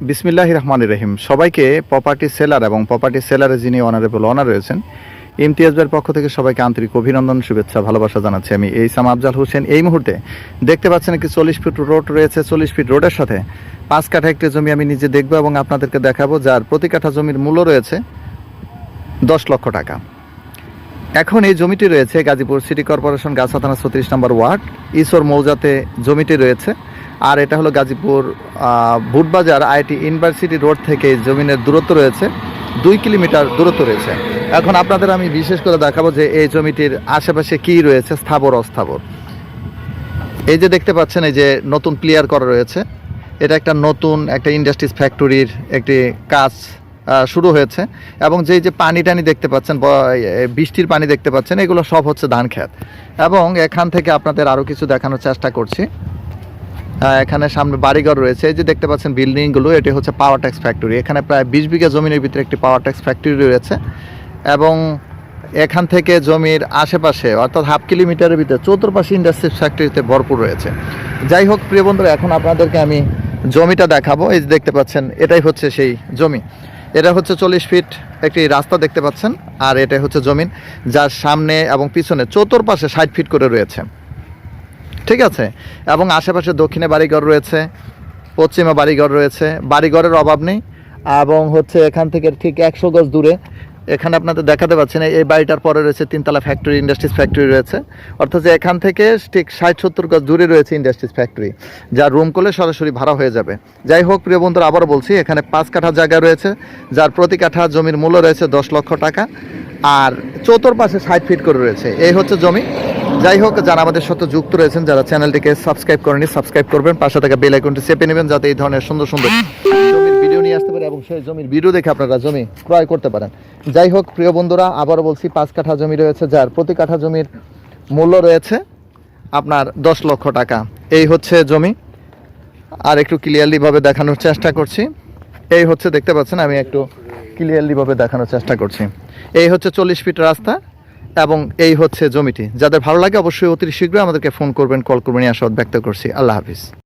বিসমিল্লাহ রহমান রহিম। সবাইকে প্রপার্টি সেলার এবং প্রপার্টি সেলারে যিনি অনারেবল অনার রয়েছেন, ইমতিয়াজ ভাইয়ের পক্ষ থেকে সবাইকে আন্তরিক অভিনন্দন, শুভেচ্ছা, ভালোবাসা জানাচ্ছি আমি এই সাম আফজাল হোসেন। এই মুহূর্তে দেখতে পাচ্ছেন একটি চল্লিশ ফিট রোড রয়েছে, চল্লিশ ফিট রোডের সাথে পাঁচ কাঠা একটি জমি আমি নিজে দেখব এবং আপনাদেরকে দেখাবো, যার প্রতি কাঠা জমির মূল্য রয়েছে দশ লক্ষ টাকা। এখন এই জমিটি রয়েছে গাজীপুর সিটি কর্পোরেশন গাছা থানা ছত্রিশ নম্বর ওয়ার্ড, ঈশ্বর মৌজাতে জমিটি রয়েছে। আর এটা হলো গাজীপুর আহ, ভুটবাজার আইটি ইউনিভার্সিটি রোড থেকে জমিনের দূরত্ব রয়েছে দুই কিলোমিটার দূরত্ব রয়েছে। এখন আপনাদের আমি বিশেষ করে দেখাবো যে এই জমিটির আশেপাশে কি রয়েছে স্থাবর অস্থাবর। এই যে দেখতে পাচ্ছেন এই যে নতুন ক্লিয়ার করা রয়েছে এটা একটা নতুন একটা ইন্ডাস্ট্রিজ ফ্যাক্টরির একটি কাজ শুরু হয়েছে। এবং যেই যে পানি টানি দেখতে পাচ্ছেন বৃষ্টির পানি দেখতে পাচ্ছেন এগুলো সব হচ্ছে ধান খেত এবং এখান থেকে আপনাদের আরও কিছু দেখানোর চেষ্টা করছি। এখানে সামনে বাড়িঘর রয়েছে। এই যে দেখতে পাচ্ছেন বিল্ডিংগুলো, এটি হচ্ছে পাওয়ার ট্যাক্স ফ্যাক্টরি এখানে প্রায় বিশ বিঘা জমির ভিতরে একটি পাওয়ার ট্যাক্স ফ্যাক্টরি রয়েছে এবং এখান থেকে জমির আশেপাশে, অর্থাৎ হাফ কিলোমিটারের ভিতরে চতুর্পাশে ইন্ডাস্ট্রি ফ্যাক্টরিতে ভরপুর রয়েছে। যাই হোক, প্রিয় বন্ধুরা, এখন আপনাদেরকে আমি জমিটা দেখাবো। এই যে দেখতে পাচ্ছেন, এটাই হচ্ছে সেই জমি। এটা হচ্ছে চল্লিশ ফিট একটি রাস্তা দেখতে পাচ্ছেন, আর এটা হচ্ছে জমিন যার সামনে এবং পিছনে চতুর্পাশে ষাট ফিট করে রয়েছে। ঠিক আছে? এবং আশেপাশে দক্ষিণে বাড়িঘর রয়েছে, পশ্চিমে বাড়িঘর রয়েছে, বাড়িঘরের অভাব নেই, এবং হচ্ছে এখান থেকে ঠিক একশো গজ দূরে, এখানে আপনাদের দেখাতে পাচ্ছেন এই- বাড়িটার পরে রয়েছে তিনতলা ফ্যাক্টরি ইন্ডাস্ট্রিজ ফ্যাক্টরি রয়েছে। অর্থাৎ যে এখান থেকে ঠিক ষাট সত্তর গজ দূরে রয়েছে ইন্ডাস্ট্রিজ ফ্যাক্টরি যা রুম করলে সরাসরি ভাড়া হয়ে যাবে। যাই হোক, প্রিয় বন্ধুরা, আবারও বলছি, এখানে পাঁচ কাঠা জায়গা রয়েছে, যার প্রতি কাঠা জমির মূল্য রয়েছে দশ লক্ষ টাকা, আর চতুর্পাশে ষাট ফিট করে রয়েছে। এই হচ্ছে জমি যাই হোক, যারা আমাদের সাথে যুক্ত রয়েছেন, যারা চ্যানেলটিকে সাবস্ক্রাইব করেনি সাবস্ক্রাইব করবেন, পাশে থাকা বেল আইকনটি চেপে নেবেন যাতে এই ধরনের সুন্দর সুন্দর জমির ভিডিও নিয়ে আসতে পারে এবং সেই জমির ভিডিও দেখে আপনারা জমি ক্রয় করতে পারেন। যাই হোক, প্রিয় বন্ধুরা, আবারও বলছি, পাঁচ কাঠা জমি রয়েছে, যার প্রতি কাঠা জমির মূল্য রয়েছে আপনার দশ লক্ষ টাকা। এই হচ্ছে জমি। আর একটু ক্লিয়ারলি ভাবে দেখানোর চেষ্টা করছি। এই হচ্ছে, দেখতে পাচ্ছেন, আমি একটু ক্লিয়ারলি ভাবে দেখানোর চেষ্টা করছি। এই হচ্ছে চল্লিশ ফিট রাস্তা। এবং এই হচ্ছে জমিটি। যাদের ভালো লাগে অবশ্যই অতি শীঘ্রই আমাদেরকে ফোন করবেন, কল করবেন, এই আশাবাদ ব্যক্ত করছি। আল্লাহ হাফিজ।